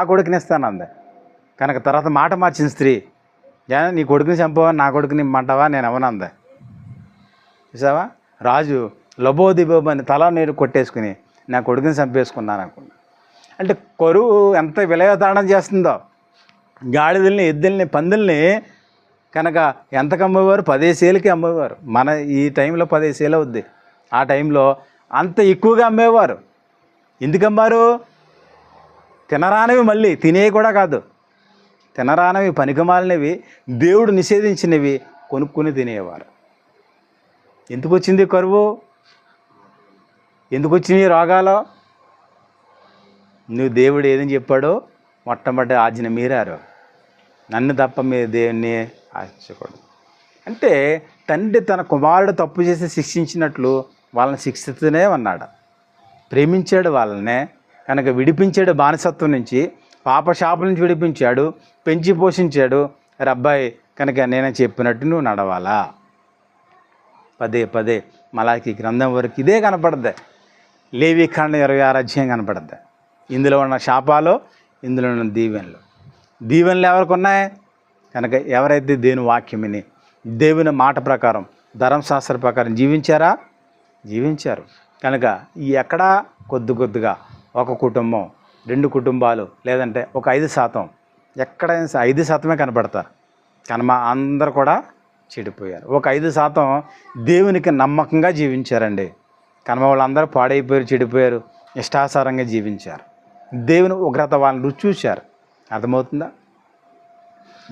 ఆ కొడుకుని ఇస్తాను అంది. కనుక తర్వాత మాట మార్చిన స్త్రీ ఏ నీ కొడుకుని చంపవా నా కొడుకుని ఇమ్మంటావా? నేను ఎవనంది చూసావా? రాజు లబోదిబోబ్ అని తల నీరు కొట్టేసుకుని నా కొడుకుని చంపేసుకున్నాను అనుకున్నా అంటే కరువు ఎంత విలయతాడం చేస్తుందో గాడిదల్ని ఎద్దుల్ని పందుల్ని కనుక ఎంతకు అమ్మేవారు పదేసేలకి అమ్మేవారు. మన ఈ టైంలో పదేసేలు అవుద్ది. ఆ టైంలో అంత ఎక్కువగా అమ్మేవారు. ఎందుకమ్మారు తినరానివి మళ్ళీ తినేవి కూడా కాదు. తినరానివి పనికిమాలినవి దేవుడు నిషేధించినవి కొనుక్కొని తినేవారు. ఎందుకు వచ్చింది కరువు? ఎందుకు వచ్చింది రోగాలు? నువ్వు దేవుడు ఏదని చెప్పాడో మొట్టమొదటి ఆజ్ఞ మీరారు. నన్ను తప్ప మీరు దేవుణ్ణి ఆశించకూడదు. అంటే తండ్రి తన కుమారుడు తప్పు చేసి శిక్షించినట్లు వాళ్ళని శిక్షిస్తూనే ఉన్నాడు. ప్రేమించాడు వాళ్ళనే కనుక విడిపించాడు బానిసత్వం నుంచి పాపశాపం నుంచి విడిపించాడు పెంచి పోషించాడు. రబ్బాయి కనుక నేను చెప్పినట్టు నువ్వు నడవాలా? పదే పదే మలాకి గ్రంథం వరకు ఇదే కనపడద్ది. లేవి ఖండ ఇరవై ఆరు అధ్యాయం కనపడద్ది. ఇందులో ఉన్న శాపాలు ఇందులో ఉన్న దీవెనలు. దీవెనలు ఎవరికి ఉన్నాయి? కనుక ఎవరైతే దేని వాక్యమిని దేవుని మాట ప్రకారం ధర్మశాస్త్ర ప్రకారం జీవించారా? జీవించారు. కనుక ఈ ఎక్కడా కొద్ది కొద్దిగా ఒక కుటుంబం రెండు కుటుంబాలు లేదంటే ఒక ఐదు శాతం. ఎక్కడైనా ఐదు శాతమే కనబడతారు కనుమ అందరు కూడా చెడిపోయారు. ఒక ఐదు శాతం దేవునికి నమ్మకంగా జీవించారండి. కనుమ వాళ్ళందరూ పాడైపోయారు చెడిపోయారు ఇష్టాసారంగా జీవించారు. దేవుని ఉగ్రత వాళ్ళని రుచి చూశారు. అర్థమవుతుందా?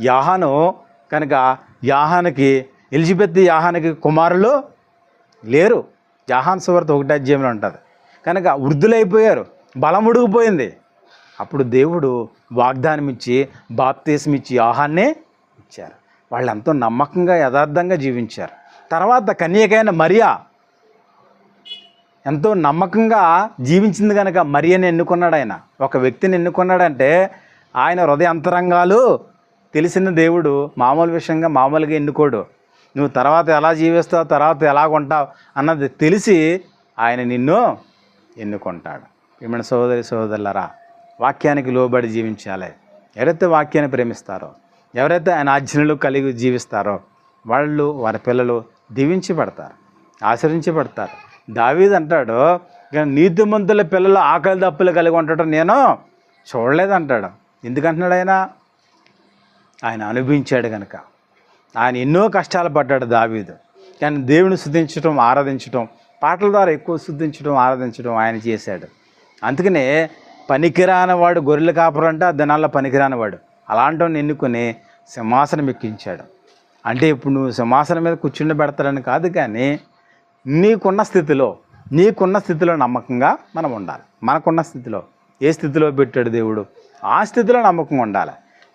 యాహాను కనుక యాహానికి ఎలిజబెత్ యాహానికి కుమారులు లేరు. యాహాన్ సువార్త ఒకటి అధ్యాయంలో ఉంటుంది. కనుక వృద్ధులైపోయారు. బలం ఉడిగిపోయింది. అప్పుడు దేవుడు వాగ్దానం ఇచ్చి బాప్తీసం ఇచ్చి ఆహాన్నే ఇచ్చారు. వాళ్ళు ఎంతో నమ్మకంగా యథార్థంగా జీవించారు. తర్వాత కన్యకైన మరియా ఎంతో నమ్మకంగా జీవించింది కనుక మరియని ఎన్నుకున్నాడు ఆయన. ఒక వ్యక్తిని ఎన్నుకున్నాడంటే ఆయన హృదయ అంతరంగాలు తెలిసిన దేవుడు మామూలు విషయంగా మామూలుగా ఎన్నుకోడు. నువ్వు తర్వాత ఎలా జీవిస్తావు తర్వాత ఎలా ఉంటావు అన్నది తెలిసి ఆయన నిన్ను ఎన్నుకుంటాడు. ప్రేమణ సోదరి సోదరులరా వాక్యానికి లోబడి జీవించాలి. ఎవరైతే వాక్యాన్ని ప్రేమిస్తారో ఎవరైతే ఆయన ఆజ్ఞలు కలిగి జీవిస్తారో వాళ్ళు వారి పిల్లలు దీవించబడతారు ఆచరించబడతారు దావీద్ అంటాడు నీతి నీతిమంతుల పిల్లలు ఆకలి దప్పులు కలిగి ఉండటం నేను చూడలేదంటాడు. ఎందుకంటున్నాడు ఆయన? ఆయన అనుభవించాడు కనుక ఆయన ఎన్నో కష్టాలు పడ్డాడు దావీదు. కానీ దేవుని శుద్ధించడం ఆరాధించడం పాటల ద్వారా ఎక్కువ శుద్ధించడం ఆరాధించడం ఆయన చేశాడు. అందుకనే పనికిరానవాడు గొర్రెల కాపురం ఆ దినాల్లో పనికిరానివాడు అలాంటి ఎన్నుకొని సింహాసనం ఎక్కించాడు. అంటే ఇప్పుడు నువ్వు సింహాసనం మీద కూర్చుండి పెడతాడని కాదు కానీ నీకున్న స్థితిలో నీకున్న స్థితిలో నమ్మకంగా మనం ఉండాలి. మనకున్న స్థితిలో. ఏ స్థితిలో పెట్టాడు దేవుడు? ఆ స్థితిలో నమ్మకంగా ఉండాలి.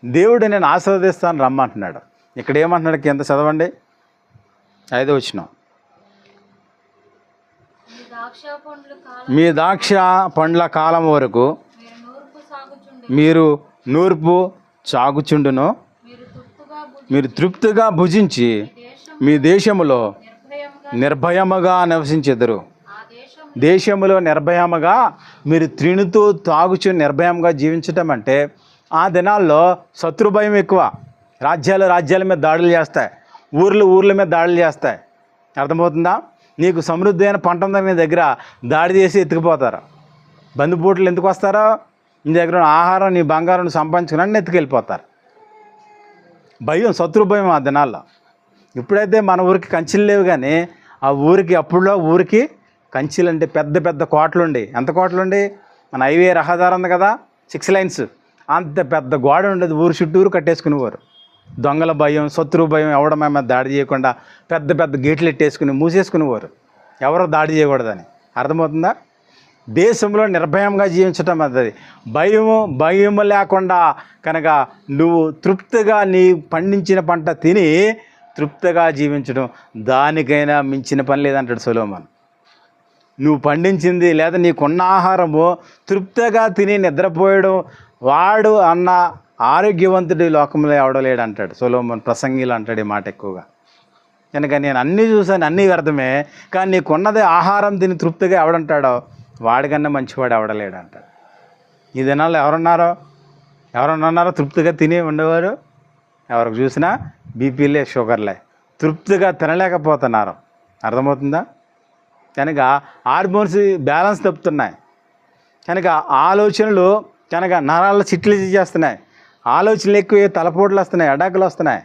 దేవుడు నేను ఆస్వాదిస్తాను రమ్మంటున్నాడు. ఇక్కడ ఏమంటున్నాడు? కింద చదవండి. ఐదో వచ్చినాం మీ ద్రాక్ష పండ్లు కాలం వరకు మీరు నూర్పు చాగుచుండును మీరు తృప్తుగా భుజించి మీ దేశములో నిర్భయముగా నివసించెదరు. ఆ దేశం దేశంలో నిర్భయముగా మీరు త్రిణుతూ తాగుచు నిర్భయంగా జీవించటం అంటే ఆ దినాల్లో శత్రు భయం ఎక్కువ. రాజ్యాలు రాజ్యాల మీద దాడులు చేస్తాయి. ఊర్లు ఊర్ల మీద దాడులు చేస్తాయి. అర్థమవుతుందా? నీకు సమృద్ధి అయిన పంట ఉందని నీ దగ్గర దాడి చేసి ఎత్తుకుపోతారు. బందిపోట్లు ఎందుకు వస్తారో? నీ దగ్గర ఆహారం నీ బంగారం సంపాదించుకుని ఎత్తుకెళ్ళిపోతారు. భయం శత్రు భయం ఆ దినాల్లో. ఇప్పుడైతే మన ఊరికి కంచెలు లేవు కానీ ఆ ఊరికి అప్పుడులో ఊరికి కంచెలు అంటే పెద్ద పెద్ద కోటలుండి. ఎంత కోటలుండి? మన హైవే రహదారి ఉంది కదా సిక్స్ లైన్స్. అంత పెద్ద గోడ ఉండేది ఊరు చుట్టూరు కట్టేసుకునేవారు. దొంగల భయం శత్రు భయం ఎవడ మీద దాడి చేయకుండా పెద్ద పెద్ద గేట్లు ఎట్టేసుకుని మూసేసుకునేవారు. ఎవరో దాడి చేయకూడదని? అర్థమవుతుందా? దేశంలో నిర్భయంగా జీవించటం అది భయము భయము లేకుండా కనుక నువ్వు తృప్తిగా నీ పండించిన పంట తిని తృప్తిగా జీవించడం దానికైనా మించిన పని లేదంటాడు సొలోమన్. నువ్వు పండించింది లేదా నీకున్న ఆహారము తృప్తిగా తిని నిద్రపోయడం వాడు అన్న ఆరోగ్యవంతుడు ఈ లోకంలో ఎవడలేడు అంటాడు సొలోమన్ ప్రసంగిలు అంటాడు ఈ మాట ఎక్కువగా. కనుక నేను అన్నీ చూసాను అన్నీ వ్యర్థమే కానీ నీకున్నది ఆహారం తిని తృప్తిగా ఎవడంటాడో? వాడికన్నా మంచివాడు ఎవడలేడు అంటాడు ఈ దినాల్లో ఎవరున్నారో? ఎవరన్నా ఉన్నారో తృప్తిగా తిని ఉండేవారు? ఎవరికి చూసినా బీపీలే షుగర్లే. తృప్తిగా తినలేకపోతున్నారు. అర్థమవుతుందా? కనుక హార్మోన్స్ బ్యాలెన్స్ తప్పుతున్నాయి. కనుక ఆలోచనలు కనుక నరాల చిట్లు చేస్తున్నాయి. ఆలోచనలు ఎక్కువ తలపోట్లు వస్తున్నాయి అడాకులు వస్తున్నాయి.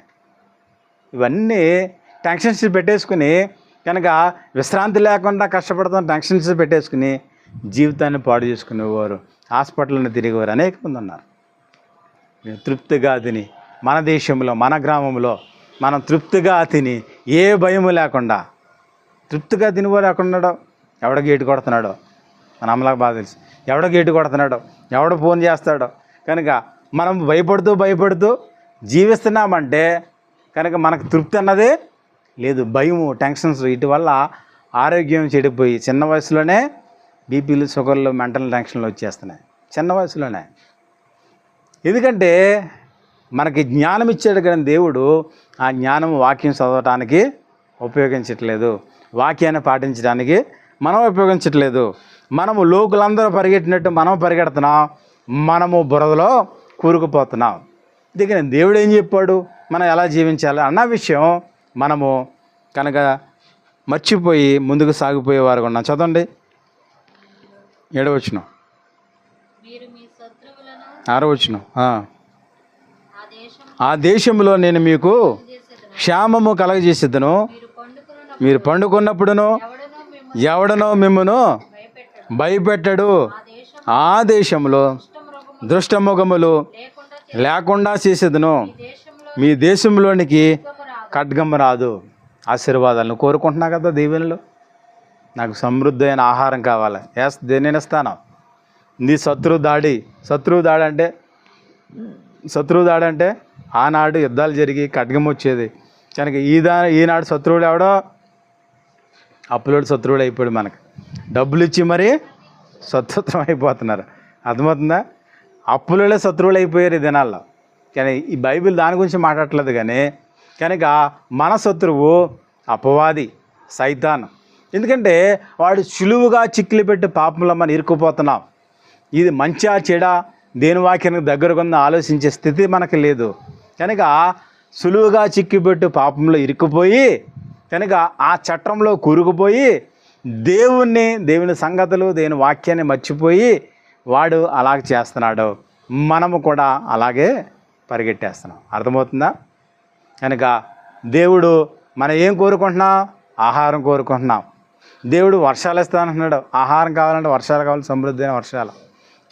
ఇవన్నీ టెన్షన్స్ పెట్టేసుకుని కనుక విశ్రాంతి లేకుండా కష్టపడుతున్న టెన్షన్స్ పెట్టేసుకుని జీవితాన్ని పాడు చేసుకునేవారు హాస్పిటల్ని తిరిగేవారు అనేక మంది ఉన్నారు. మేము తృప్తిగా తిని మన దేశంలో మన గ్రామంలో మనం తృప్తిగా తిని ఏ భయము లేకుండా తృప్తిగా తినివో లేకుండా ఎవడ గేటు కొడుతున్నాడో? మన అమ్మలకు బాగా తెలుసు. ఎవడ గేటు కొడుతున్నాడో? ఎవడ ఫోన్ చేస్తాడో? కనుక మనం భయపడుతూ భయపడుతూ జీవిస్తున్నామంటే కనుక మనకు తృప్తి అన్నది లేదు. భయము టెన్షన్స్ వీటి వల్ల ఆరోగ్యం చెడిపోయి చిన్న వయసులోనే బీపీలు షుగర్లు మెంటల్ టెన్షన్లు వచ్చేస్తున్నాయి. చిన్న వయసులోనే. ఎందుకంటే మనకి జ్ఞానం ఇచ్చాడు కానీ దేవుడు. ఆ జ్ఞానం వాక్యం చదవటానికి ఉపయోగించట్లేదు. వాక్యాన్ని పాటించడానికి మనం ఉపయోగించట్లేదు. మనము లోకులందరూ పరిగెట్టినట్టు మనం పరిగెడుతున్నాం. మనము బురదలో కూరుకుపోతున్నాం. అందుకని దేవుడు ఏం చెప్పాడు? మనం ఎలా జీవించాలి? అన్న విషయం మనము కనుక మర్చిపోయి ముందుకు సాగిపోయేవారు ఉన్నాం. చదవండి. ఏడవచ్చును ఆరవచ్చును ఆ. దేశం ఆ దేశంలో నేను మీకు క్షేమము కలగజేసిద్దను. మీరు పండుకున్న మీరు పండుకున్నప్పుడును ఎవడనో మిమ్మును భయపెట్టడు. ఆ దేశం ఆ దేశంలో దుష్టముఖములు లేకుండా చేసేదను. మీ దేశంలోనికి రాదు ఖడ్గం రాదు. ఆశీర్వాదాలను కోరుకుంటున్నా కదా దీవెనలు. నాకు సమృద్ధి అయిన ఆహారం కావాలి. ఎస్ దేని ఇస్తాను? నీ శత్రువు దాడి. శత్రువు దాడి అంటే? శత్రువు దాడి అంటే ఆనాడు యుద్ధాలు జరిగి ఖడ్గం వచ్చేది. కనుక ఈ దా ఈనాడు శత్రువుడు ఎవడో? అప్పులోడు శత్రువుడు అయిపోయాడు మనకు. డబ్బులు ఇచ్చి మరీ స్వతంత్రం అయిపోతున్నారు. అర్థమవుతుందా? అప్పులలో శత్రువులు అయిపోయారు ఈ దినాల్లో కానీ ఈ బైబిల్ దాని గురించి మాట్లాడట్లేదు కానీ కనుక మన శత్రువు అపవాది సైతాన్. ఎందుకంటే వాడు సులువుగా చిక్కులు పెట్టి పాపంలో మనం ఇరుక్కుపోతున్నాం. ఇది మంచా చెడా దేని వాక్యానికి దగ్గరగా ఉందో ఆలోచించే స్థితి మనకు లేదు. కనుక సులువుగా చిక్కిపెట్టు పాపంలో ఇరుక్కుపోయి కనుక ఆ చట్టంలో కూరుకుపోయి దేవుణ్ణి దేవుని సంగతులు దేవుని వాక్యాన్ని మర్చిపోయి వాడు అలాగ చేస్తున్నాడు. మనము కూడా అలాగే పరిగెట్టేస్తున్నాం. అర్థమవుతుందా? కనుక దేవుడు మనం ఏం కోరుకుంటున్నాం? ఆహారం కోరుకుంటున్నాం. దేవుడు వర్షాలు ఇస్తానంటున్నాడు ఆహారం కావాలంటే వర్షాలు కావాలి సమృద్ధి అయిన వర్షాలు.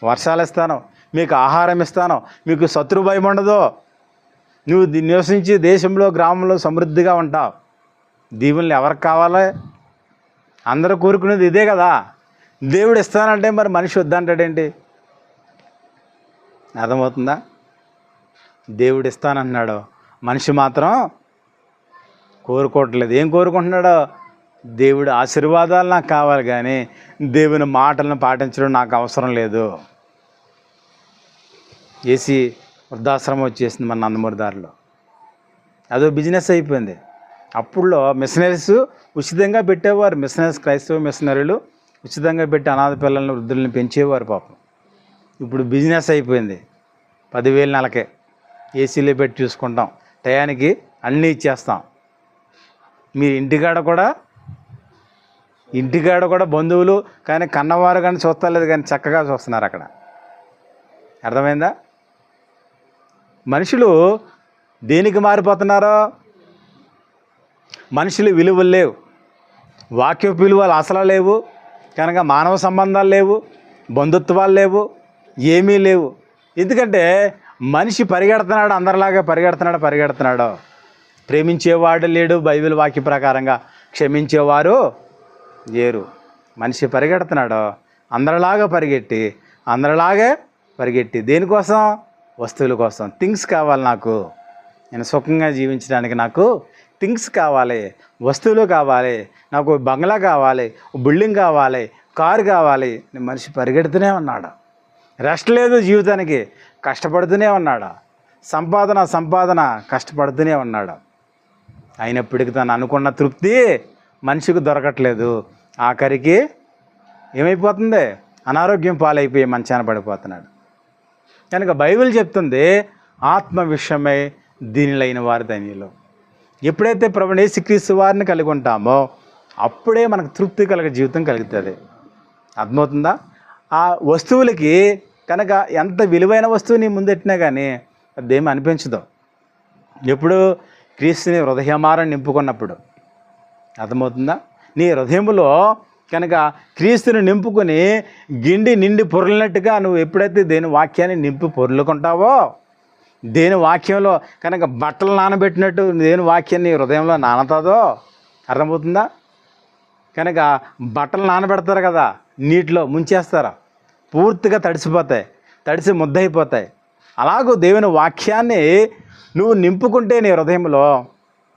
వర్షాలు ఇస్తాను. మీకు ఆహారం ఇస్తాను. మీకు శత్రు భయం ఉండదు. నువ్వు నివసించి దేశంలో గ్రామంలో సమృద్ధిగా ఉంటావు. దీవుల్ని ఎవరికి కావాలి? అందరూ కోరుకునేది ఇదే కదా. దేవుడు ఇస్తానంటే మరి మనిషి వద్దంటాడేంటి? అర్థమవుతుందా? దేవుడు ఇస్తానంటున్నాడు. మనిషి మాత్రం కోరుకోవట్లేదు. ఏం కోరుకుంటున్నాడో? దేవుడు ఆశీర్వాదాలు నాకు కావాలి కానీ దేవుని మాటలను పాటించడం నాకు అవసరం లేదు. ఏసీ వృద్ధాశ్రమం వచ్చేసింది మన నందమూరి దారిలో అదో బిజినెస్ అయిపోయింది. అప్పుడులో మిషనరీస్ ఉచితంగా పెట్టేవారు. మిషనరీస్ క్రైస్తవ మిషనరీలు ఉచితంగా పెట్టి అనాథ పిల్లల్ని వృద్ధుల్ని పెంచేవారు పాపం. ఇప్పుడు బిజినెస్ అయిపోయింది. పదివేలు నెలకే ఏసీలో పెట్టి చూసుకుంటాం. టయానికి అన్నీ ఇచ్చేస్తాం. మీ ఇంటికాడ కూడా ఇంటికాడ కూడా బంధువులు కానీ కన్నవారు కానీ చూస్తలేదు కానీ చక్కగా చూస్తున్నారు అక్కడ. అర్థమైందా? మనుషులు దేనికి మారిపోతున్నారో? మనుషులు విలువలు లేవు. వాక్య విలువలు అసలు లేవు. కనుక మానవ సంబంధాలు లేవు బంధుత్వాలు లేవు ఏమీ లేవు. ఎందుకంటే మనిషి పరిగెడుతున్నాడు అందరిలాగా పరిగెడుతున్నాడు పరిగెడుతున్నాడు. ప్రేమించేవాడు లేడు బైబిల్ వాక్య ప్రకారంగా. క్షమించేవారు లేరు. మనిషి పరిగెడుతున్నాడు అందరిలాగా పరిగెట్టి అందరిలాగే పరిగెట్టి. దేనికోసం? వస్తువుల కోసం. థింగ్స్ కావాలి నాకు. నేను సుఖంగా జీవించడానికి నాకు థింగ్స్ కావాలి వస్తువులు కావాలి నాకు బంగ్లా కావాలి బిల్డింగ్ కావాలి కారు కావాలి. మనిషి పరిగెడుతూనే ఉన్నాడు? రెస్ట్ లేదు జీవితానికి కష్టపడుతూనే ఉన్నాడు? సంపాదన సంపాదన కష్టపడుతూనే ఉన్నాడు? అయినప్పటికీ తను అనుకున్న తృప్తి మనిషికి దొరకట్లేదు. ఆఖరికి ఏమైపోతుంది? అనారోగ్యం పాలైపోయి మంచాన పడిపోతున్నాడు. కనుక బైబిల్ చెప్తుంది ఆత్మ విషయమై దీనిలైన వారి ధన్యులు. ఎప్పుడైతే ప్రభుని యేసుక్రీస్తు వారిని కలిగి ఉంటామో అప్పుడే మనకు తృప్తి కలిగే జీవితం కలుగుతుంది. అర్థమవుతుందా? ఆ వస్తువులకి కనుక ఎంత విలువైన వస్తువు నీ ముందెట్టినా కానీ అదేమి అనిపించదు. ఎప్పుడు క్రీస్తుని హృదయమారం నింపుకున్నప్పుడు. అర్థమవుతుందా? నీ హృదయంలో కనుక క్రీస్తుని నింపుకొని గిండి నిండి పొరలినట్టుగా నువ్వు ఎప్పుడైతే దేని వాక్యాన్ని నింపి పొరులుకుంటావో దేని వాక్యంలో కనుక బట్టలు నానబెట్టినట్టు దేని వాక్యాన్ని హృదయంలో నానతాదో అర్థమవుతుందా? కనుక బట్టలు నానబెడతారు కదా నీటిలో ముంచేస్తారు? పూర్తిగా తడిసిపోతాయి తడిసి ముద్దయిపోతాయి. అలాగూ దేవుని వాక్యాన్ని నువ్వు నింపుకుంటే నీ హృదయంలో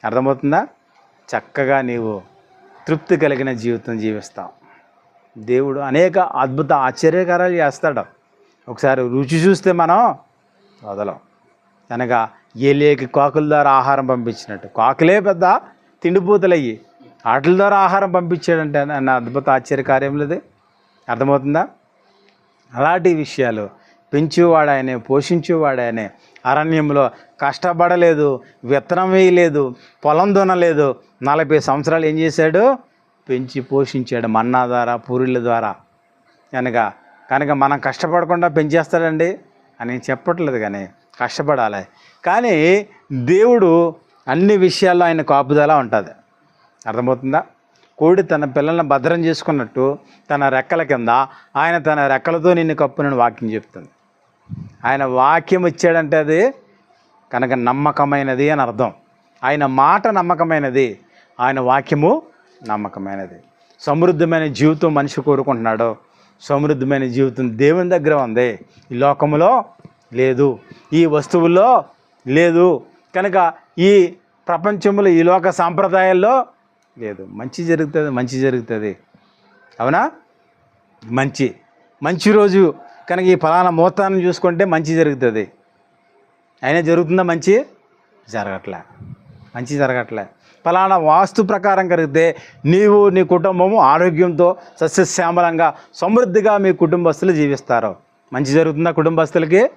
అర్థమవుతుందా? చక్కగా నీవు తృప్తి కలిగిన జీవితం జీవిస్తావు. దేవుడు అనేక అద్భుత ఆశ్చర్యకారాలు చేస్తాడు. ఒకసారి రుచి చూస్తే మనం వదలం. అనగా ఏలేకి కాకుల ద్వారా ఆహారం పంపించినట్టు. కాకులే పెద్ద తిండిపోతలయ్యి. వాటి ద్వారా ఆహారం పంపించాడంటే అన్న అద్భుత ఆశ్చర్యకార్యం లేదు? అర్థమవుతుందా? అలాంటి విషయాలు పెంచేవాడాయనే పోషించేవాడాయనే అరణ్యంలో కష్టపడలేదు విత్తనం వేయలేదు పొలం దున్నలేదు నలభై సంవత్సరాలు ఏం చేశాడు? పెంచి పోషించాడు మన్నా ద్వారా పూరిళ్ళ ద్వారా. కనుక కనుక మనం కష్టపడకుండా పెంచేస్తాడండి? అని చెప్పట్లేదు కానీ కష్టపడాలి. కానీ దేవుడు అన్ని విషయాల్లో ఆయన కాపుదల ఉంటుంది. అర్థమవుతుందా? కోడి తన పిల్లల్ని భద్రం చేసుకున్నట్టు తన రెక్కల కింద ఆయన తన రెక్కలతో నిన్ను కప్పునని వాక్యం చెప్తుంది. ఆయన వాక్యం ఇచ్చాడంటే అది కనుక నమ్మకమైనది అని అర్థం. ఆయన మాట నమ్మకమైనది. ఆయన వాక్యము నమ్మకమైనది. సమృద్ధమైన జీవితం మనిషి కోరుకుంటున్నాడు. సమృద్ధమైన జీవితం దేవుని దగ్గర ఉంది. ఈ లోకములో లేదు. ఈ వస్తువుల్లో లేదు. కనుక ఈ ప్రపంచంలో ఈ లోక సాంప్రదాయాల్లో లేదు. మంచి జరుగుతుంది మంచి జరుగుతుంది. అవునా? మంచి. మంచి రోజు. కనుక ఈ ఫలానా ముహూర్తాన్ని చూసుకుంటే మంచి జరుగుతుంది. అయినా జరుగుతుందా మంచి? జరగట్లే. మంచి జరగట్లే. ఫలానా వాస్తు ప్రకారం కలిగితే నీవు నీ కుటుంబము ఆరోగ్యంతో సస్యశ్యామలంగా సమృద్ధిగా మీ కుటుంబస్తులు జీవిస్తారు. మంచి జరుగుతుందా కుటుంబస్తులకి?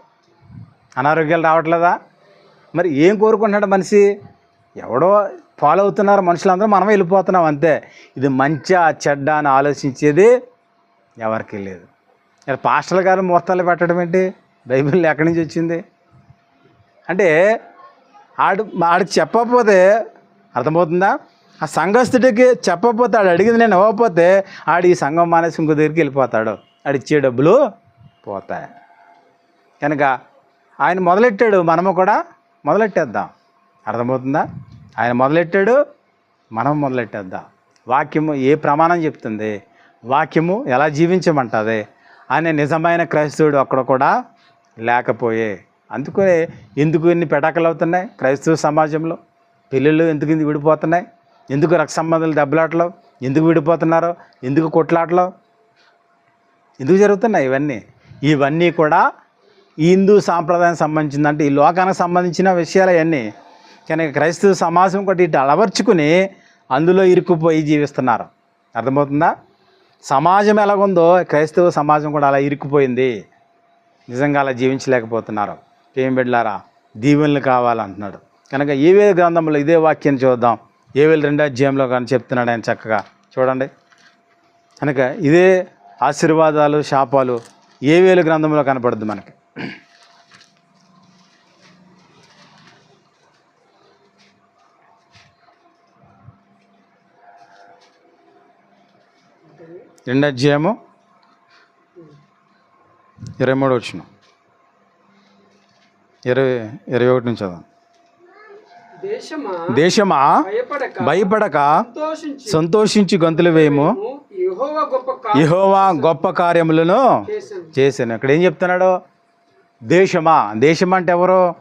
అనారోగ్యాలు రావట్లేదా? మరి ఏం కోరుకుంటున్నాడు మనిషి? ఎవడో ఫాలో అవుతున్నారు మనుషులందరూ మనం వెళ్ళిపోతున్నాం అంతే. ఇది మంచా చెడ్డ అని ఆలోచించేది ఎవరికి లేదు. ఇలా పాస్టర్ల గారు ముహూర్తాలు పెట్టడం ఏంటి? బైబిల్ ఎక్కడి నుంచి వచ్చింది? అంటే ఆడు ఆడు చెప్పకపోతే అర్థమవుతుందా? ఆ సంఘస్థుడికి చెప్పకపోతే ఆడు అడిగింది నేను ఇవ్వకపోతే ఆడు ఈ సంఘం మానేసి ఇంకో దగ్గరికి వెళ్ళిపోతాడు. ఆడు ఇచ్చే డబ్బులు పోతాయి. కనుక ఆయన మొదలెట్టాడు మనము కూడా మొదలెట్టేద్దాం. అర్థమవుతుందా? ఆయన మొదలెట్టాడు మనం మొదలెట్టేద్దాం. వాక్యము ఏ ప్రమాణం చెప్తుంది? వాక్యము ఎలా జీవించమంటుంది? అనే నిజమైన క్రైస్తవుడు అక్కడ కూడా లేకపోయే. అందుకనే ఎందుకు ఇన్ని పెటాకలు అవుతున్నాయి క్రైస్తవ సమాజంలో? పెళ్ళిళ్ళు ఎందుకు ఇందుకు విడిపోతున్నాయి? ఎందుకు రక్త సంబంధాలు దెబ్బలాటలు? ఎందుకు విడిపోతున్నారో? ఎందుకు కొట్లాటలు? ఎందుకు జరుగుతున్నాయి ఇవన్నీ? ఇవన్నీ కూడా ఈ హిందూ సాంప్రదాయం సంబంధించింది. అంటే ఈ లోకానికి సంబంధించిన విషయాలు అవన్నీ. కానీ క్రైస్తవ సమాజం ఒకటి ఇటు అలవర్చుకుని అందులో ఇరుక్కుపోయి జీవిస్తున్నారు. అర్థమవుతుందా? సమాజం ఎలాగుందో క్రైస్తవ సమాజం కూడా అలా ఇరుక్కుపోయింది. నిజంగా అలా జీవించలేకపోతున్నారు. ఏం బిడ్డలారా దీవెనలు కావాలంటున్నాడు. కనుక ఏవే గ్రంథంలో ఇదే వాక్యం చూద్దాం. ఏవేలు రెండో అధ్యాయంలో కానీ చెప్తున్నాడు ఆయన చక్కగా. చూడండి. కనుక ఇదే ఆశీర్వాదాలు శాపాలు ఏవేలు గ్రంథంలో కనపడుద్ది మనకి. రెండో అధ్యాయము ఇరవై మూడు వచ్చిన. ఇరవై ఇరవై ఒకటి నుంచి చదువు దేశమా? భయపడక. సంతోషించి. గంతులు వేయము. యెహోవా గొప్ప కార్యములను చేశాను. ఇక్కడ ఏం చెప్తున్నాడు? దేశమా? దేశం అంటే ఎవరు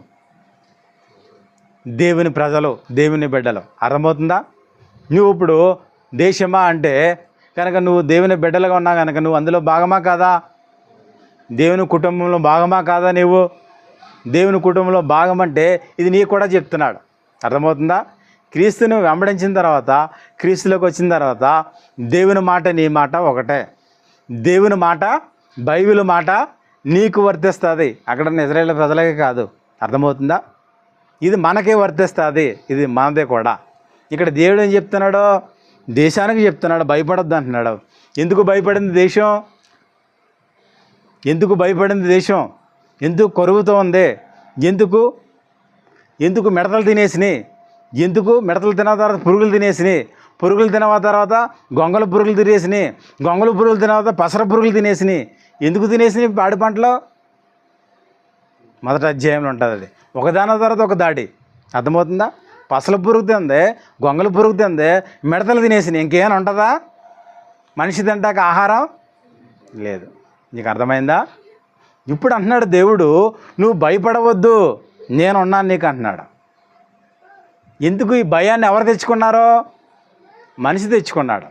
దేవుని ప్రజలు దేవుని బిడ్డలు. అర్థమవుతుందా? నువ్వు ఇప్పుడు దేశమా అంటే కనుక నువ్వు దేవుని బిడ్డలుగా ఉన్నా కనుక నువ్వు అందులో భాగమా కాదా? దేవుని కుటుంబంలో భాగమా కాదా నీవు? దేవుని కుటుంబంలో భాగం అంటే ఇది నీకు కూడా చెప్తున్నాడు. అర్థమవుతుందా? క్రీస్తుని వెంబడించిన తర్వాత క్రీస్తులోకి వచ్చిన తర్వాత దేవుని మాట నీ మాట ఒకటే. దేవుని మాట బైబిల్ మాట నీకు వర్తిస్తుంది. అక్కడ ఇజ్రాయేల్ ప్రజలకే కాదు. అర్థమవుతుందా? ఇది మనకే వర్తిస్తుంది. ఇది మనదే కూడా. ఇక్కడ దేవుడు ఏం చెప్తున్నాడో? దేశానికి చెప్తున్నాడు. భయపడొద్దు అంటున్నాడు. ఎందుకు భయపడింది దేశం? ఎందుకు భయపడింది దేశం? ఎందుకు కరువుతో ఉంది? ఎందుకు? ఎందుకు మిడతలు తినేసినాయి? ఎందుకు మిడతలు తిన్న తర్వాత పురుగులు తినేసినాయి? పురుగులు తిన తర్వాత గొంగల పురుగులు తినేసినాయి. గొంగల పురుగులు తిన తర్వాత పసర పురుగులు తినేసినాయి. ఎందుకు తినేసినాయి పాడి పంటలో? మొదటి అధ్యాయంలో ఉంటుంది అది. ఒకదాని తర్వాత ఒక దాడి అర్థమవుతుందా? పసలు పురుగుతుంది గొంగలు పురుగుతుంది మిడతలు తినేసినాయి ఇంకేమైనా ఉంటుందా? మనిషి తింటాక ఆహారం లేదు. నీకు అర్థమైందా? ఇప్పుడు అంటున్నాడు దేవుడు నువ్వు భయపడవద్దు నేనున్నాను నీకు అంటున్నాడు. ఎందుకు ఈ భయాన్ని ఎవరు తెచ్చుకున్నారో? మనిషి తెచ్చుకున్నాడు.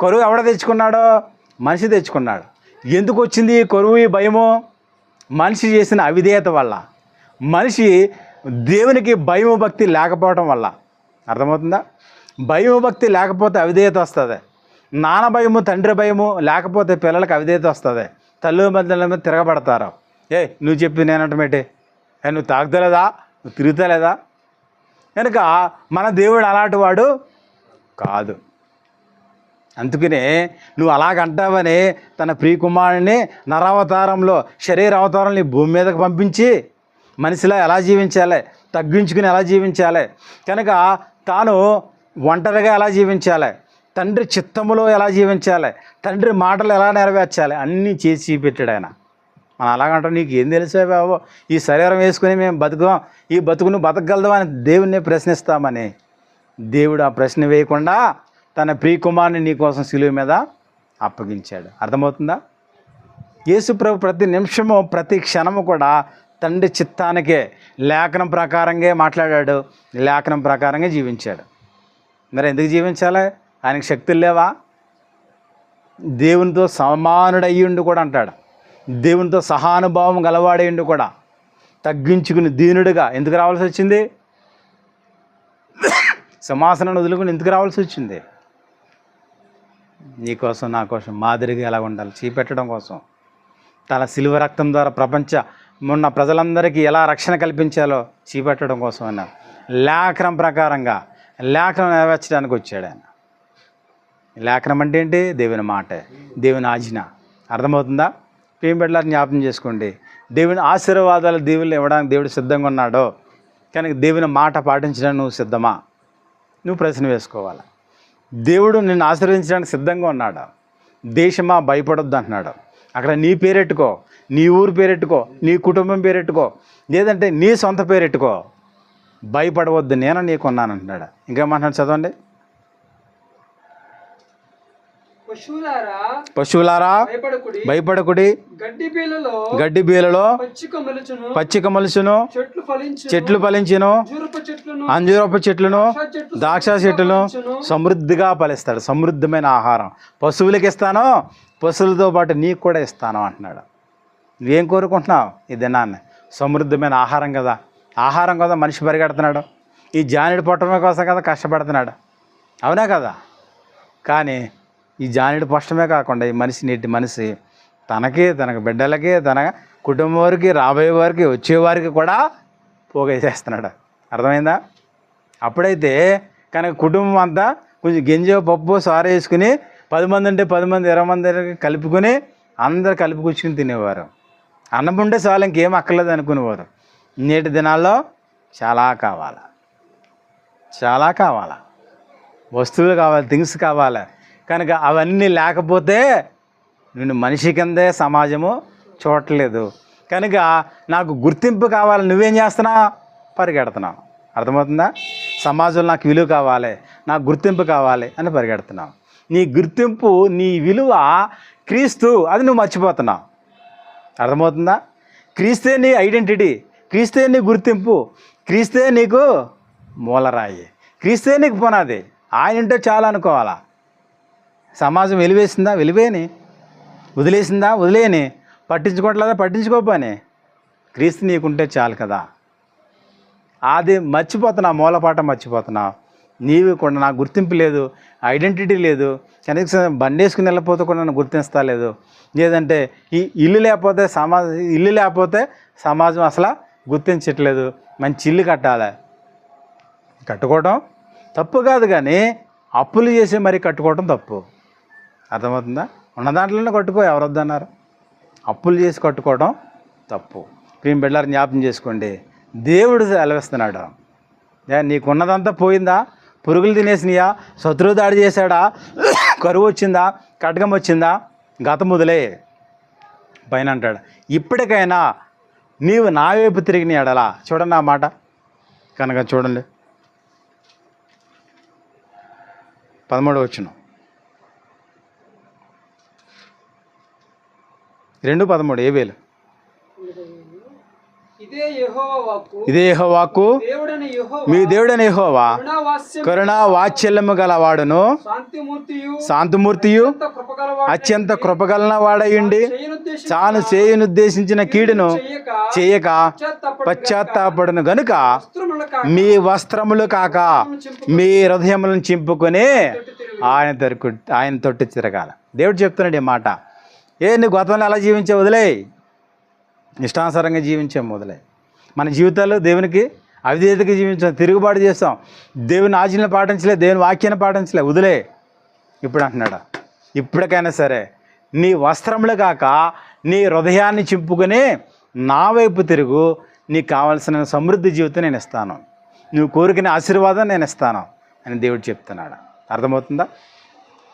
కరువు ఎవడ తెచ్చుకున్నాడో? మనిషి తెచ్చుకున్నాడు. ఎందుకు వచ్చింది కరువు ఈ భయము? మనిషి చేసిన అవిధేయత వల్ల. మనిషి దేవునికి భయము భక్తి లేకపోవడం వల్ల. అర్థమవుతుందా? భయము భక్తి లేకపోతే అవిధేయత వస్తుంది. నాన్న భయము తండ్రి భయము లేకపోతే పిల్లలకు అవిధేయత వస్తుంది. తల్లి మీద తిరగబడతారు. ఏ నువ్వు చెప్పి నేనటమేటి నువ్వు తాగుతలేదా? నువ్వు తిరుగుతలేదా? కనుక మన దేవుడు అలాంటి వాడు కాదు. అందుకనే నువ్వు అలాగంటావని తన ప్రియకుమారుని నరావతారంలో శరీర అవతారంని భూమి మీదకి పంపించి మనిషిలా ఎలా జీవించాలి? తగ్గించుకుని ఎలా జీవించాలి? కనుక తాను ఒంటరిగా ఎలా జీవించాలి? తండ్రి చిత్తములో ఎలా జీవించాలి? తండ్రి మాటలు ఎలా నెరవేర్చాలి? అన్నీ చేసి పెట్టాడు ఆయన. మనం అలాగంటాం నీకు ఏం తెలుసా బాబు? ఈ శరీరం వేసుకుని మేము బతుకుదాం. ఈ బతుకును బతకగలదామని దేవుణ్ణి ప్రశ్నిస్తామని. దేవుడు ఆ ప్రశ్న వేయకుండా తన ప్రియకుమారుని నీ కోసం సిలువ మీద అప్పగించాడు. అర్థమవుతుందా? యేసు ప్రభు ప్రతి నిమిషము ప్రతి క్షణము కూడా తండ్రి చిత్తానికే లేఖనం ప్రకారంగా మాట్లాడాడు. లేఖనం ప్రకారంగా జీవించాడు. మరి ఎందుకు జీవించాలి? ఆయనకు శక్తులు లేవా? దేవునితో సమానుడయ్యుండి కూడా అంటాడు. దేవునితో సహానుభావం గలవాడయ్యుండి కూడా. తగ్గించుకుని దీనుడిగా ఎందుకు రావాల్సి వచ్చింది? సింహాసనం వదులుకుని ఎందుకు రావాల్సి వచ్చింది? నీ కోసం నా కోసం మాదిరిగా ఎలా ఉండాలి? చీపెట్టడం కోసం. తన సిలువ రక్తం ద్వారా ప్రపంచ మొన్న ప్రజలందరికీ ఎలా రక్షణ కల్పించాలో చీపెట్టడం కోసం అన్నారు లేఖనం ప్రకారంగా లేఖనం నెరవేర్చడానికి వచ్చాడు ఆయన. లేఖనం అంటే ఏంటి? దేవుని మాటే దేవుని ఆజ్ఞ. అర్థమవుతుందా? ప్రేమ జ్ఞాపకం చేసుకోండి. దేవుని ఆశీర్వాదాలు దేవుళ్ళు ఇవ్వడానికి దేవుడు సిద్ధంగా ఉన్నాడో కానీ దేవుని మాట పాటించడానికి నువ్వు సిద్ధమా? నువ్వు ప్రశ్న వేసుకోవాలి? దేవుడు నిన్ను ఆశీర్వదించడానికి సిద్ధంగా ఉన్నాడు? దేశమా భయపడొద్దు అంటున్నాడు. అక్కడ నీ పేరెట్టుకో నీ ఊరు పేరెట్టుకో నీ కుటుంబం పేరెట్టుకో లేదంటే నీ సొంత పేరెట్టుకో భయపడవద్దు నేను నీకున్నాను అంటున్నాడు. ఇంకేమంటున్నాడు చదవండి. పశువులారా భయపడకుడి. గడ్డి బీలలో పచ్చిక మలుసును చెట్లు ఫలించు చెట్లు ఫలించును. అంజూరపు చెట్లును. ద్రాక్ష చెట్లను సమృద్ధిగా ఫలిస్తాడు. సమృద్ధమైన ఆహారం. పశువులకి ఇస్తాను. పశువులతో పాటు నీకు కూడా ఇస్తాను అంటున్నాడు. నువ్వేం కోరుకుంటున్నావు ఈ దినాన్ని? సమృద్ధమైన ఆహారం కదా. ఆహారం కదా మనిషి పరిగెడుతున్నాడు. ఈ జానుడి పొట్టమే కోసం కదా కష్టపడుతున్నాడు. అవునా కదా? కానీ ఈ జానుడి పష్టమే కాకుండా ఈ మనిషి నేటి మనిషి తనకి తన బిడ్డలకి తన కుటుంబం వారికి రాబోయే వారికి వచ్చేవారికి కూడా పోగేసేస్తున్నాడు అర్థమైందా? అప్పుడైతే కనుక కుటుంబం అంతా కొంచెం గింజ పప్పు సార వేసుకుని పది మంది అంటే పది మంది ఇరవై మంది కలుపుకొని అందరు కలిపి తినేవారు. అన్నం ఉంటే చాలు ఇంకేం అక్కర్లేదు అనుకునేవారు. నేటి దినాల్లో చాలా కావాలి? చాలా కావాలా? వస్తువులు కావాలి థింగ్స్ కావాలి. కనుక అవన్నీ లేకపోతే నిన్ను మనిషి కిందే సమాజము చూడట్లేదు. కనుక నాకు గుర్తింపు కావాలి నువ్వేం చేస్తున్నావు పరిగెడుతున్నావు అర్థమవుతుందా? సమాజంలో నాకు విలువ కావాలి నాకు గుర్తింపు కావాలి అని పరిగెడుతున్నావు నీ గుర్తింపు నీ విలువ క్రీస్తు అది నువ్వు మర్చిపోతున్నావు అర్థమవుతుందా? క్రీస్తే నీ ఐడెంటిటీ క్రీస్తే నీ గుర్తింపు క్రీస్తే నీకు మూలరాయి క్రీస్తే నీకు పునాది. ఆయన ఉంటే చాలా అనుకోవాలా? సమాజం వెలివేసిందా? వెలివేని. వదిలేసిందా? వదిలేని. పట్టించుకోవట్లేదా? పట్టించుకోపోని క్రీస్తు నీకుంటే చాలు కదా. అది మర్చిపోతున్నా మూలపాట మర్చిపోతున్నావు నీవి కూడా నాకు గుర్తింపు లేదు ఐడెంటిటీ లేదు. కనీసం బండేసుకుని వెళ్ళిపోతే కూడా నన్ను గుర్తిస్తా లేదు. లేదంటే ఈ ఇల్లు లేకపోతే సమాజం ఇల్లు లేకపోతే సమాజం అసలు గుర్తించట్లేదు. మంచి ఇల్లు కట్టాలి. కట్టుకోవడం తప్పు కాదు కానీ అప్పులు చేసి మరీ కట్టుకోవడం తప్పు. అర్థమవుతుందా? ఉన్న దాంట్లోనే కట్టుకో ఎవరు వద్దన్నారు? అప్పులు చేసి కట్టుకోవడం తప్పు. ప్రేమ బిడ్డలారు జ్ఞాపకం చేసుకోండి. దేవుడు సెలవిస్తున్నాడు? ఏ, నీకున్నదంతా పోయిందా? పురుగులు తినేసినాయా? శత్రువు దాడి చేశాడా? కరువు వచ్చిందా? కడ్గం వచ్చిందా? గతం మొదలే. పైన అంటాడు ఇప్పటికైనా నీవు నా వైపు తిరిగిన ఎడలా? చూడండి ఆ మాట. కనుక చూడండి. పదమూడు వచ్చిన రెండు పదమూడు ఏ వేలు? ఇదే యెహోవా వాక్కు ఇదే వాక్కు దేవుడైన యెహోవా మీ దేవుడైన యెహోవా కరుణ వాత్సల్యము గలవాడును శాంతిమూర్తియు శాంతిమూర్తియు అత్యంత కృపగలన వాడయుండి తాను చేయునుద్దేశించిన కీడును చేయక పశ్చాత్తాపడు పశ్చాత్తాపడును గనుక మీ వస్త్రములు కాక మీ హృదయములను చింపుకొని ఆయన తొరకు ఆయన తొట్టి తిరగాల. దేవుడు చెప్తున్నాడు ఈ మాట. ఏ నీ గతంలో ఎలా జీవించే వదిలే. ఇష్టానుసారంగా జీవించే మొదలే మన జీవితాలు దేవునికి అవిధేతకి జీవించాం తిరుగుబాటు చేస్తాం. దేవుని ఆజ్ఞలు పాటించలే దేవుని వాక్యాన్ని పాటించలే వదిలే. ఇప్పుడు అంటున్నాడు? ఇప్పటికైనా సరే నీ వస్త్రములు కాక నీ హృదయాన్ని చింపుకొని నా వైపు తిరుగు నీకు కావలసిన సమృద్ధి జీవితం నేను ఇస్తాను. నువ్వు కోరుకునే ఆశీర్వాదం నేను ఇస్తాను అని దేవుడు చెప్తున్నాడు? అర్థమవుతుందా?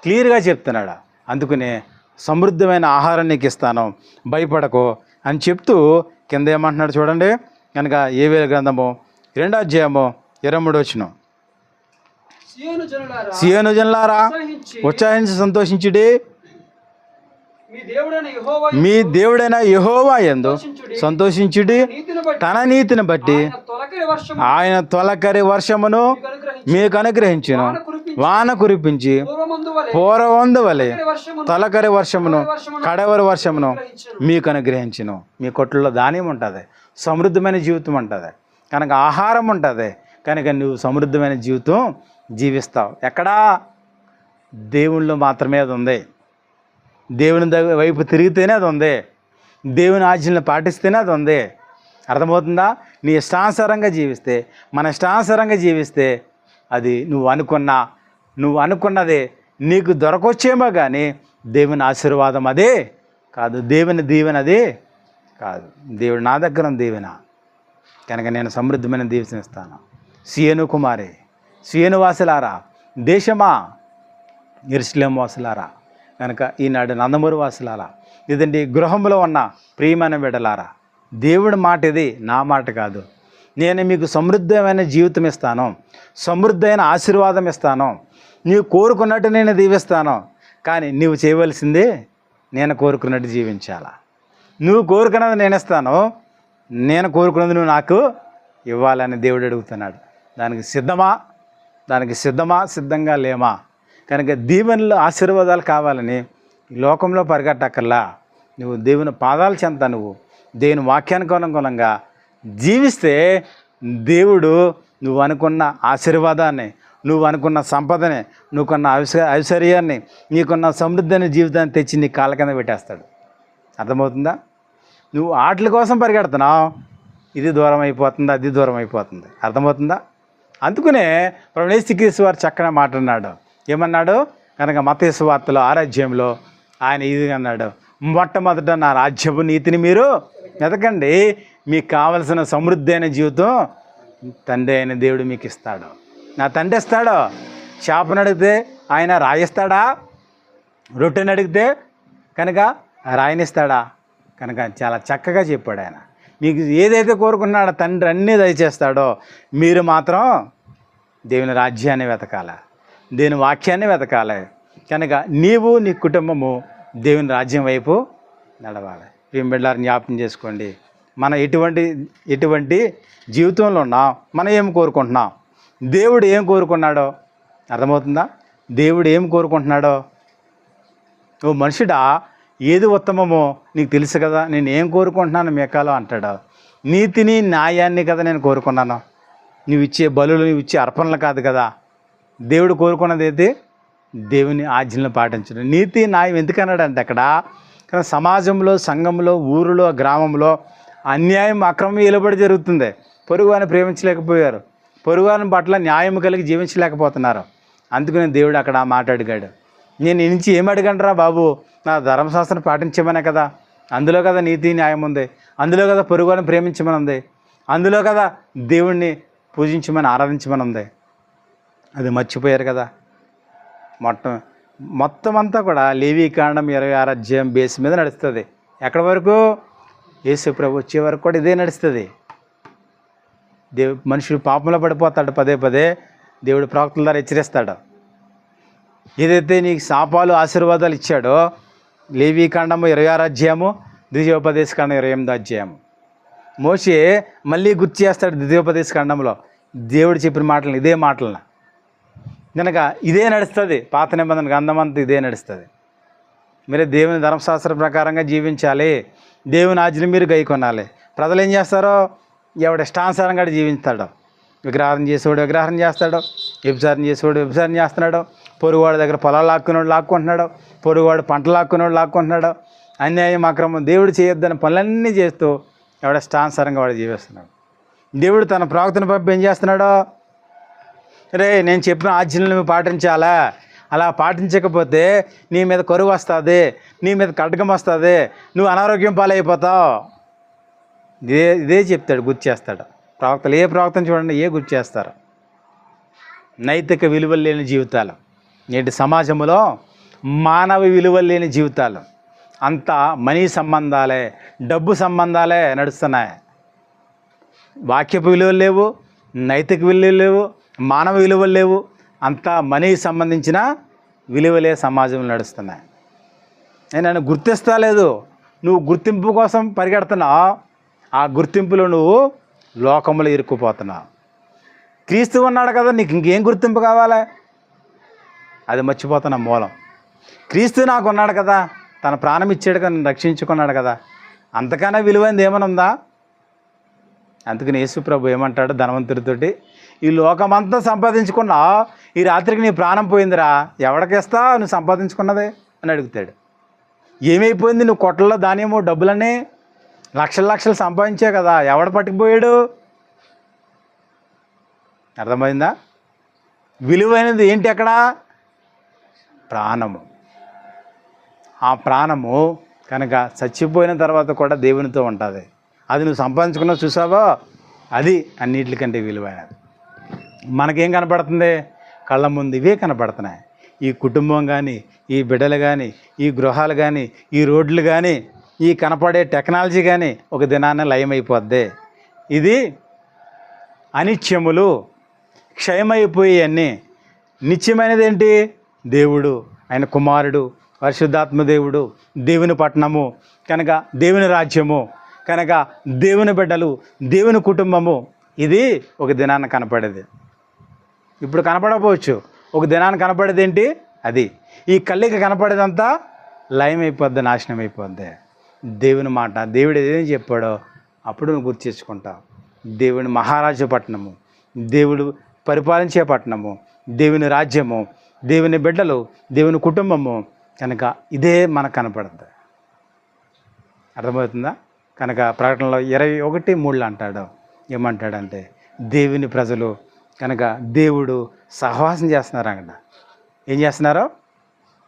క్లియర్గా చెప్తున్నాడు? అందుకనే సమృద్ధమైన ఆహారం నీకు ఇస్తాను. భయపడకు అని చెప్తూ కింద ఏమంటున్నాడు చూడండి. కనుక ఏ వేల గ్రంథము? రెండో అధ్యాయము ఇరవై మూడు వచ్చిన సీయోను జనులారా ఉత్సాహించి సంతోషించుడి. మీ దేవుడైన యెహోవా యందు సంతోషించుడి. తన నీతిని బట్టి ఆయన తొలకరి వర్షమును మీకు అనుగ్రహించును. వాన కురిపించి పూర్వందు వలె తొలకరి వర్షమును కడవరి వర్షమును. మీకు అనుగ్రహించును. మీ కొట్టులో ధాన్యం ఉంటుంది సమృద్ధమైన జీవితం ఉంటుంది కనుక ఆహారం ఉంటుంది కనుక నువ్వు సమృద్ధమైన జీవితం జీవిస్తావు. ఎక్కడా దేవుళ్ళు మాత్రమే అది ఉంది. దేవుని దగ్గర వైపు తిరిగితేనే అది ఉంది. దేవుని ఆజ్ఞలను పాటిస్తేనే అది ఉంది. అర్థమవుతుందా? నీ ఇష్టానుసారంగా జీవిస్తే మన ఇష్టానుసారంగా జీవిస్తే అది నువ్వు అనుకున్న నువ్వు అనుకున్నది నీకు దొరకొచ్చేమో కానీ దేవుని ఆశీర్వాదం అదే కాదు. దేవుని దీవెన అదే కాదు. దేవుడు నా దగ్గర దీవెన. కనుక నేను సమృద్ధమైన దీవెన ఇస్తాను. సియను కుమారి సియను వాసులారా దేశమా? ఎరుసలేం వాసులారా. కనుక ఈనాడు నందమూరి వాసులారా ఇదండి గృహంలో ఉన్న ప్రియమైన బిడలారా దేవుడి మాట ఇది నా మాట కాదు. నేను మీకు సమృద్ధమైన జీవితం ఇస్తాను సమృద్ధమైన ఆశీర్వాదం ఇస్తాను నీవు కోరుకున్నట్టు నేను దీవిస్తాను కానీ నీవు చేయవలసిందే నేను కోరుకున్నట్టు జీవించాలా? నువ్వు కోరుకున్నది నేను ఇస్తాను నేను కోరుకున్నది నువ్వు నాకు ఇవ్వాలని దేవుడు అడుగుతున్నాడు. దానికి సిద్ధమా? దానికి సిద్ధమా? సిద్ధంగా లేమా? కనుక దీవెనలు ఆశీర్వాదాలు కావాలని లోకంలో పరిగెట్టక్కర్లా. నువ్వు దేవుని పాదాలు చెంత నువ్వు. దేవుని వాక్యానికి అనుగుణంగా జీవిస్తే దేవుడు నువ్వు అనుకున్న ఆశీర్వాదాన్ని నువ్వు అనుకున్న సంపదని నువ్వుకున్న ఐశ్వ ఐశ్వర్యాన్ని నీకున్న సమృద్ధమైన జీవితాన్ని తెచ్చి నీ కాళ్ళ కింద పెట్టేస్తాడు. అర్థమవుతుందా? నువ్వు ఆటల కోసం పరిగెడుతున్నావు. ఇది దూరం అయిపోతుంది అది దూరం అయిపోతుంది. అర్థమవుతుందా? అందుకనే ప్రవేశ్ వారు చక్కగా మాట్లాడినాడు ఏమన్నాడు? కనుక మతేసు వార్తలో ఆరాధ్యంలో ఆయన ఇది అన్నాడు మొట్టమొదట నా రాజ్యపు నీతిని మీరు వెతకండి. మీకు కావలసిన సమృద్ధి అయిన జీవితం తండ్రి అయిన దేవుడు మీకు ఇస్తాడు. నా తండ్రి ఇస్తాడు చేపను అడిగితే ఆయన రాయిస్తాడా? రొట్టెని అడిగితే కనుక రాయనిస్తాడా? కనుక చాలా చక్కగా చెప్పాడు ఆయన. మీకు ఏదైతే కోరుకున్నాడో తండ్రి అన్నీ దయచేస్తాడో మీరు మాత్రం దేవుని రాజ్యాన్ని వెతకాల. దేని వాక్యాన్ని వెతకాలి. కనుక నీవు నీ కుటుంబము దేవుని రాజ్యం వైపు నడవాలి. ప్రియం జ్ఞాపకం చేసుకోండి. మనం ఎటువంటి ఎటువంటి జీవితంలో ఉన్నాం మనం ఏం కోరుకుంటున్నాం? దేవుడు ఏం కోరుకున్నాడో అర్థమవుతుందా? దేవుడు ఏం కోరుకుంటున్నాడో? ఓ మనుషుడా ఏది ఉత్తమమో నీకు తెలుసు కదా నేను ఏం కోరుకుంటున్నాను మేకాలో అంటాడు. నీతిని న్యాయాన్ని కదా నేను కోరుకున్నాను. నువ్వు ఇచ్చే బలులు నువ్వు ఇచ్చే అర్పణలు కాదు కదా. దేవుడు కోరుకున్నది అయితే దేవుని ఆజ్ఞలను పాటించడం. నీతి న్యాయం ఎందుకన్నాడంటే అక్కడ? కానీ సమాజంలో సంఘంలో ఊరిలో గ్రామంలో అన్యాయం అక్రమం వెలుబడి జరుగుతుంది. పొరుగువారిని ప్రేమించలేకపోయారు. పొరుగువారిని పట్ల న్యాయం కలిగి జీవించలేకపోతున్నారు. అందుకని దేవుడు అక్కడ మాట్లాడిగాడు మాట అడిగాడు. నేను నుంచి ఏం అడిగంటరా బాబు? నా ధర్మశాస్త్రం పాటించమనే కదా. అందులో కదా నీతి న్యాయం ఉంది. అందులో కదా పొరుగువారిని ప్రేమించమని ఉంది. అందులో కదా దేవుణ్ణి పూజించమని ఆరాధించమని ఉంది. అది మర్చిపోయారు కదా. మొత్తం మొత్తం అంతా కూడా లేవీ కాండం ఇరవై ఆరు అధ్యాయం బేస్ మీద నడుస్తుంది. ఎక్కడి వరకు? యేసు ప్రభు వచ్చే వరకు కూడా ఇదే నడుస్తుంది. దేవు మనుషుడు పాపంలో పడిపోతాడు పదే పదే దేవుడు ప్రవక్తల ద్వారా హెచ్చరిస్తాడు. ఏదైతే నీకు శాపాలు ఆశీర్వాదాలు ఇచ్చాడో లేవీ కాండము ఇరవై ఆరు అధ్యాయము ద్వితీయోపదేశ కాండం ఇరవై ఎనిమిది అధ్యాయము. మోషే మళ్ళీ గుర్తు చేస్తాడు ద్వితీయోపదేశ కాండంలో. దేవుడు చెప్పిన మాటలను ఇదే మాటలను. కనుక ఇదే నడుస్తుంది పాత నిబంధన గంధమంతా ఇదే నడుస్తుంది. మీరే దేవుని ధర్మశాస్త్ర ప్రకారంగా జీవించాలి దేవుని ఆజ్ఞలు మీరు గైకొనాలి ప్రజలు ఏం చేస్తారో ఎవడ ఇష్టానుసారంగా జీవిస్తాడు విగ్రహారం చేసేవాడు విగ్రహారం చేస్తాడు వ్యభిచారం చేసేవాడు వ్యభిచారం చేస్తున్నాడు పొరుగువాడి దగ్గర పొలాలు లాక్కునేవాడు లాక్కుంటున్నాడు పొరుగువాడు పంటలు లాక్కునేవాడు లాక్కుంటున్నాడు అన్యాయం అక్రమం దేవుడు చేయొద్దని పనులన్నీ చేస్తూ ఎవడ ఇష్టానుసారంగా వాడు జీవిస్తున్నాడు. దేవుడు తన ప్రవక్తను పంపి ఏం చేస్తున్నాడో రే నేను చెప్పిన ఆజ్ఞలను పాటించాలా? అలా పాటించకపోతే నీ మీద కరువు వస్తుంది నీ మీద కడ్గం వస్తుంది నువ్వు అనారోగ్యం పాలైపోతావు. ఇదే ఇదే చెప్తాడు గుర్తు చేస్తాడు. ప్రవక్తలు ఏ ప్రవక్తను చూడండి ఏ గుర్తు చేస్తారు? నైతిక విలువలు లేని జీవితాలు. నేటి సమాజంలో మానవ విలువలు లేని జీవితాలు. అంతా మనీ సంబంధాలే డబ్బు సంబంధాలే నడుస్తున్నాయి. వాక్యపు విలువలు లేవు నైతిక విలువలు లేవు మానవ విలువలు లేవు అంతా మనీకి సంబంధించిన విలువలే సమాజంలో నడుస్తున్నాయి. నేను నన్ను గుర్తిస్తా లేదు. నువ్వు గుర్తింపు కోసం పరిగెడుతున్నావు. ఆ గుర్తింపులో నువ్వు లోకంలో ఇరుక్కుపోతున్నావు. క్రీస్తు ఉన్నాడు కదా నీకు ఇంకేం గుర్తింపు కావాలి? అది మర్చిపోతున్నా మూలం. క్రీస్తు నాకు ఉన్నాడు కదా తన ప్రాణం ఇచ్చాడు కదా రక్షించుకున్నాడు కదా. అంతకన్నా విలువైంది ఏమైనా ఉందా? అందుకని యేసుప్రభు ఏమంటాడు ధనవంతుడితోటి? ఈ లోకమంతా సంపాదించుకున్నా ఈ రాత్రికి నీ ప్రాణం పోయిందిరా. ఎవడికిస్తా? నువ్వు సంపాదించుకున్నదే అని అడుగుతాడు. ఏమైపోయింది? నువ్వు కొట్లలో ధాన్యము డబ్బులన్నీ లక్షల లక్షలు సంపాదించే కదా. ఎవడ పట్టుకుపోయాడు? అర్థమైందా? విలువైనది ఏంటి అక్కడ? ప్రాణము. ఆ ప్రాణము కనుక చచ్చిపోయిన తర్వాత కూడా దేవునితో ఉంటుంది. అది నువ్వు సంపాదించుకున్నావు చూసావో? అది అన్నిటికంటే విలువైనది. మనకేం కనపడుతుంది? కళ్ళ ముందు ఇవే కనపడుతున్నాయి. ఈ కుటుంబం కానీ ఈ బిడ్డలు కానీ ఈ గృహాలు కానీ ఈ రోడ్లు కానీ ఈ కనపడే టెక్నాలజీ కానీ ఒక దినాన్ని లయమైపోద్ది. ఇది అనిత్యములు క్షయమైపోయి నిత్యమైనది ఏంటి దేవుడు ఆయన కుమారుడు పరిశుద్ధాత్మ దేవుడు దేవుని పట్టణము కనుక దేవుని రాజ్యము కనుక దేవుని బిడ్డలు దేవుని కుటుంబము ఇది ఒక దినాన్ని కనపడేది. ఇప్పుడు కనపడకపోవచ్చు. ఒక దినాన్ని కనపడేది ఏంటి అది. ఈ కళ్ళకి కనపడేదంతా లయం అయిపోద్ది నాశనం అయిపోద్ది. దేవుని మాట. దేవుడు ఏదేం చెప్పాడో అప్పుడు నువ్వు గుర్తు చేసుకుంటావు. దేవుని మహారాజు పట్టణము దేవుడు పరిపాలించే పట్టణము దేవుని రాజ్యము దేవుని బిడ్డలు దేవుని కుటుంబము కనుక ఇదే మనకు కనపడద్దు. అర్థమవుతుందా? కనుక ప్రకటనలో ఇరవై ఒకటి మూడులో అంటాడు. ఏమంటాడంటే దేవుని ప్రజలు కనుక దేవుడు సహవాసం చేస్తున్నారు అక్కడ ఏం చేస్తున్నారు?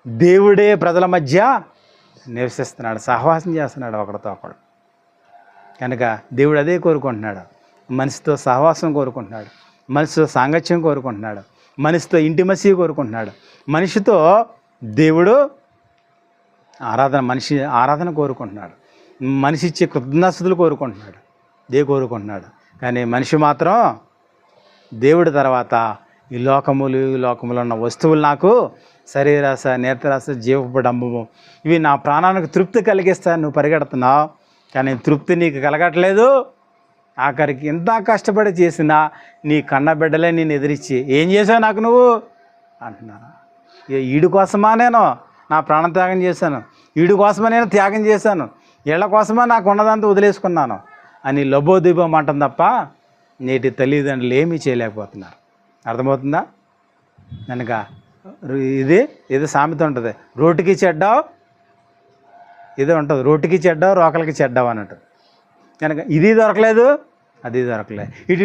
దేవుడే ప్రజల మధ్య నివసిస్తున్నాడు సహవాసం చేస్తున్నాడు ఒకరితో ఒకడు. కనుక దేవుడు అదే కోరుకుంటున్నాడు. మనిషితో సహవాసం కోరుకుంటున్నాడు మనిషితో సాంగత్యం కోరుకుంటున్నాడు మనిషితో ఇంటిమసీ కోరుకుంటున్నాడు. మనిషితో దేవుడు ఆరాధన మనిషి ఆరాధన కోరుకుంటున్నాడు. మనిషి ఇచ్చే కృతజ్ఞతలు కోరుకుంటున్నాడు. దే కోరుకుంటున్నాడు. కానీ మనిషి మాత్రం దేవుడి తర్వాత ఈ లోకములు ఈ లోకములో ఉన్న వస్తువులు నాకు శరీరాశ నేత్రాశ జీవపు డంబము. ఇవి నా ప్రాణానికి తృప్తి కలిగిస్తాను నువ్వు పరిగెడుతున్నావు. కానీ తృప్తి నీకు కలగట్లేదు. ఆఖరికి ఎంత కష్టపడి చేసినా నీ కన్న బిడ్డలే నేను ఎదిరించి ఏం చేసావు నాకు నువ్వు? అంటున్నాను. ఈడు కోసమా నేను నా ప్రాణ త్యాగం చేశాను? ఈడు కోసమా నేను త్యాగం చేశాను? వీళ్ళ కోసమా నాకు ఉన్నదంతా వదిలేసుకున్నాను? అని లబోదీపం అంటాం తప్ప నేటి తల్లిదండ్రులు ఏమీ చేయలేకపోతున్నారు. అర్థమవుతుందా? కనుక ఇది ఏదో సామెత ఉంటుంది. రోటికి చెడ్డావు ఇది ఉంటుంది. రోటికి చెడ్డావు రోకలకి చెడ్డావు అన్నట్టు. కనుక ఇది దొరకలేదు అది దొరకలేదు. ఇటు